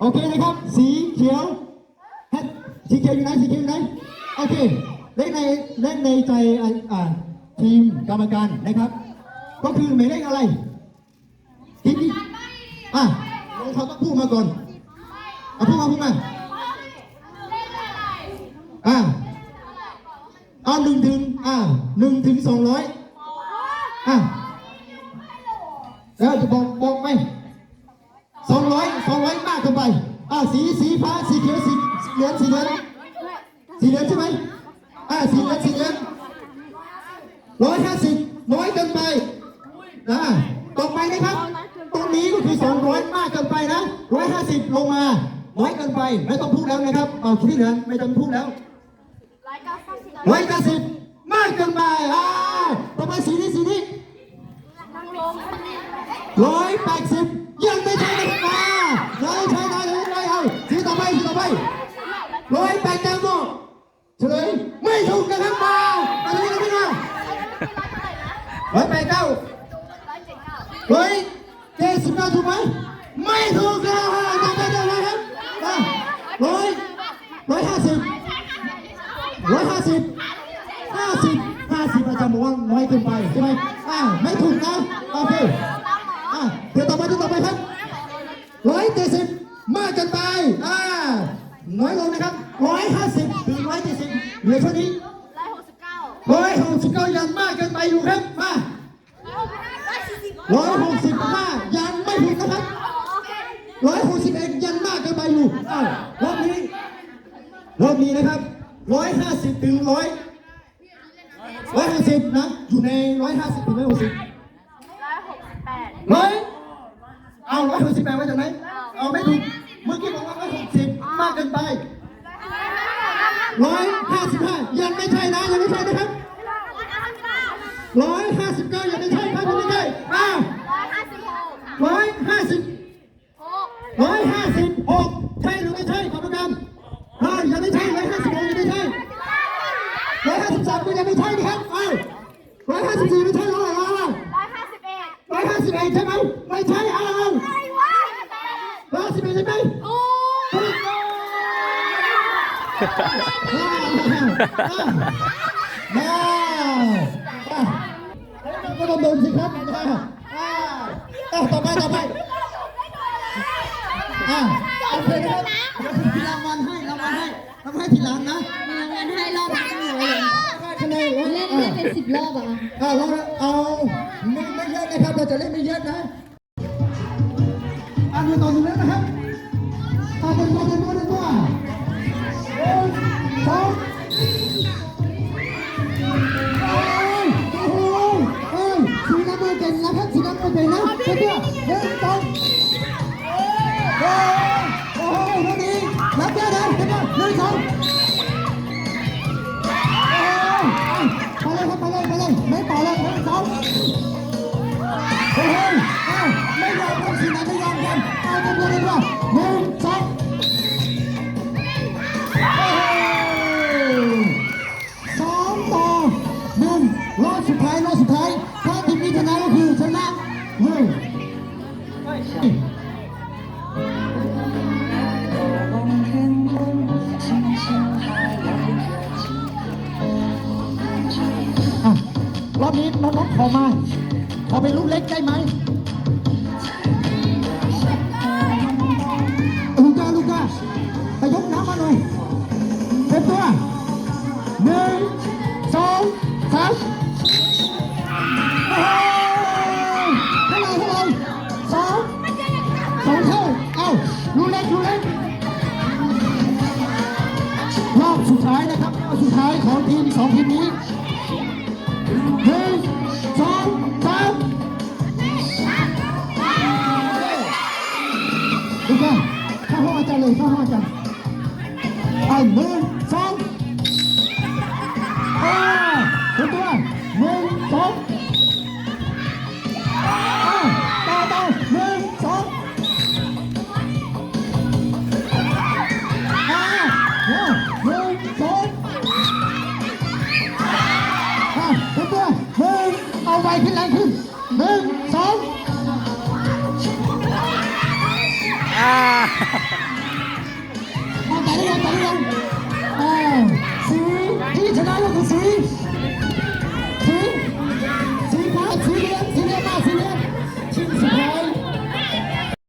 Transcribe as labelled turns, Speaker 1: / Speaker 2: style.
Speaker 1: โอเคนะครับ สีเขียวสีเขียวอยู่ไหนสีเขียวอยู่ไหนโอเคเล่นในเล่นในใจอ่าทีมกรรมการนะครับ ก็คือหมายเลขอะไรทีมที่อะเขาต้องพูดมาก่อนเอาพูดมาพูดมาอะเอาหนึ่งถึงอะหนึ่งถึงสองร้อยอะแล้วจะบอกบอกไหมสองร้อย กเกินไปอ่าสีสีฟ้าสีเขียวสีเหลืองสีเหลืองสีเหลืองใช่ไหมอ่าสีเหลืองสีเหลืองร้อยห้าสิบน้อยเกินไปอ่าต่อไปนะครับ ตรงนี้ก็คือสองร้อยมากเกินไปนะร้อยห้าสิบลงมาน้อยเกินไปไม่ต้องพูดแล้วนะครับเอาที่เหลือไม่ต้องพูดแล้วร้อยเก้าสิบมากเกินไปอ่าต่อไปสีนี้สีนี้ร้อยแปดสิบยังไม่ใช่นะครับมาร้อยใช่ได้เลยไม่เอาทีต่อไปทีต่อไปร้อยแปดเก้าโมเฉลยไม่ถูกนะครับมาอะไรกันไม่มา ร้อยแปดเก้าร้อยเจ็ดสิบเก้าถูกไหมไม่ถูกครับยังไม่ได้เลยครับอะร้อยร้อยห้าสิบร้อยห้าสิบห้าสิบห้าสิบอาจารย์บอกว่าน้อยเกินไปใช่ไหมอ่าไม่ถูกนะโอเคอะเดี๋ยวต่อไปเดี๋ยวต่อไปครับร้อยเจ็ดสิบมากเกินไปอ่าน้อยลงนะครับ หกสิบเก้ายังมากเกินไปอยู่ครับมาร้อยหกสิบห้ายังไม่ถึงนะครับร้อยหกสิบเอ็ดยังมากเกินไปอยู่อ้าวรอบนี้รอบนี้นะครับร้อยห้าสิบถึงร้อยร้อยห้าสิบนะอยู่ในร้อยห้าสิบถึงร้อยหกสิบร้อยเอาร้อยหกสิบแปดมาจากไหนเอาไม่ถูกเมื่อกี้บอกว่าร้อยหกสิบมากเกินไปร้อยห้าสิบห้ายังไม่ใช่นะยังไม่ใช่นะครับ ร้อยห้าสิบเก้ายังไม่ใช่ครับยังไม่ใช่อ้าวร้อยห้าสิบร้อยห้าสิบหกใช่หรือไม่ใช่กรรมการอ่ายังไม่ใช่ร้อยห้าสิบหกยังไม่ใช่ร้อยห้าสิบสามก็ยังไม่ใช่นะครับอ้าวร้อยห้าสิบสี่ไม่ใช่แล้วเหรออ้าวร้อยห้าสิบเอ็ดใช่ไหมไม่ใช่อ้าวร้อยสิบเอ็ดใช่ไหมถูกต้องมา ก็ต้องโดนสิครับมาอ่าต่อไปต่อไปอ่าโอเคนะครับเดี๋ยวผมมีรางวัลให้รางวัลให้รางวัลให้ทีหลังนะ
Speaker 2: มีรางวัลให้รอบละหนึ่งเลย
Speaker 1: ได้คะแนน
Speaker 2: เล่นได้เป็นสิบรอบอะ
Speaker 1: อ่าเราเอาไม่ไม่เยอะนะครับเราจะเล่นไม่เยอะนะ เก่งนะเพื่อนๆหนึ่งสองโอ้โอ้โหลูกนี้รับได้นะเพื่อนหนึ่งสองไปเลยครับไปเลยไปเลยไม่ต่อเลยหนึ่งสองเฮ้ยเอ้าไม่ยอมครับสีไหนไม่ยอมกันเอาตัวเดียวเลยว่าหนึ่งสอง อบนี้น้องๆขอมาขอเป็นลูกเล็กได้ไหมลูกาลูกาไปยกน้ำมาหน่อยเต็มตัวหนึ่งสองสามโอ้โหเท่าไหร่เท่าไรสองสองเท่าเอ้าลูกเล็กลูกเล็กรอบสุดท้ายนะครับรอบสุดท้ายของทีมสองทีมนี้ ไวขึ้นแรงขึ้นหนึ่ง